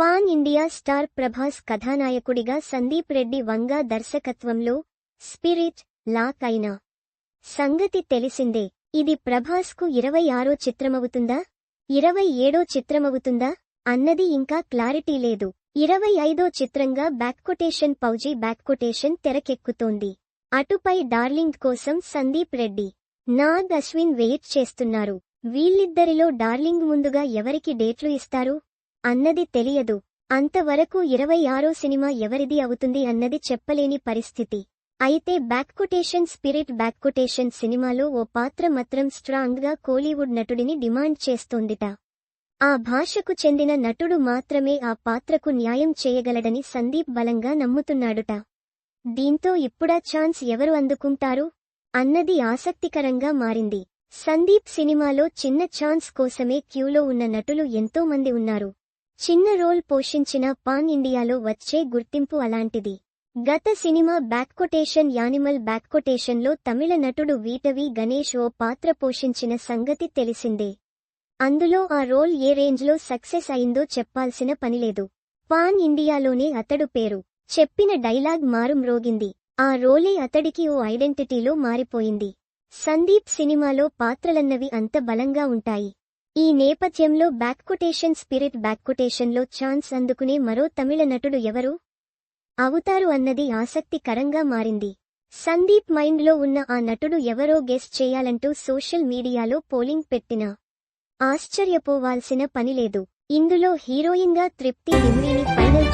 Pan India star Prabhas కథానాయకుడిగా సందీప్ రెడ్డి వంగా దర్శకత్వంలో spirit lock అయిన సంగతి తెలిసిందే. ఇది ప్రభాస్కు ఇరవై ఆరో చిత్రమవుతుందా? ఇరవై ఏడో చిత్రమవుతుందా? అన్నది ఇంకా క్లారిటీ లేదు. ఇరవై ఐదో చిత్రంగా బ్యాక్కొటేషన్ పౌజీ బ్యాక్కొటేషన్ తెరకెక్కుతోంది. అటుపై డార్లింగ్ కోసం సందీప్ రెడ్డి నాగ్ అశ్విన్ వెయిట్ చేస్తున్నారు. వీళ్ళిద్దరిలో డార్లింగ్ ముందుగా ఎవరికి డేట్లు ఇస్తారు? అన్నది తెలియదు. అంతవరకు ఇరవై ఆరో సినిమా ఎవరిది అవుతుంది అన్నది చెప్పలేని పరిస్థితి. అయితే బ్యాక్కొటేషన్ స్పిరిట్ బ్యాక్కొటేషన్ సినిమాలో ఓ పాత్ర మాత్రం స్ట్రాంగ్గా కోలీవుడ్ నటుడిని డిమాండ్ చేస్తోందిట. ఆ భాషకు చెందిన నటుడు మాత్రమే ఆ పాత్రకు న్యాయం చేయగలడని సందీప్ బలంగా నమ్ముతున్నాడుట. దీంతో ఇప్పుడా ఛాన్స్ ఎవరు అందుకుంటారు? అన్నది ఆసక్తికరంగా మారింది. సందీప్ సినిమాలో చిన్న ఛాన్స్ కోసమే క్యూలో ఉన్న నటులు ఎంతో మంది ఉన్నారు. చిన్న రోల్ పోషించిన పాన్ ఇండియాలో వచ్చే గుర్తింపు అలాంటిది. గత సినిమా బ్యాక్కొటేషన్ యానిమల్ బ్యాక్కొటేషన్లో తమిళ నటుడు వీటవి గణేష్ ఓ పాత్ర పోషించిన సంగతి తెలిసిందే. అందులో ఆ రోల్ ఏ రేంజ్లో సక్సెస్ అయిందో చెప్పాల్సిన పనిలేదు. పాన్ ఇండియాలోనే అతడు పేరు. చెప్పిన డైలాగ్ మారుమ్రోగింది ఆ రోలే అతడికి ఓ ఐడెంటిటీలో మారిపోయింది. సందీప్ సినిమాలో పాత్రలన్నవి అంత బలంగా ఉంటాయి. ఈ నేపథ్యంలో బ్యాక్కొటేషన్ స్పిరిట్ బ్యాక్కొటేషన్లో ఛాన్స్ అందుకునే మరో తమిళ నటుడు ఎవరు? అవుతారు అన్నది ఆసక్తికరంగా మారింది. సందీప్ మైండ్లో ఉన్న ఆ నటుడు ఎవరో గెస్ చేయాలంటూ సోషల్ మీడియాలో పోలింగ్ పెట్టినా ఆశ్చర్యపోవాల్సిన పనిలేదు ఇందులో హీరోయిన్గా తృప్తి నిమ్మిని ఫైనల్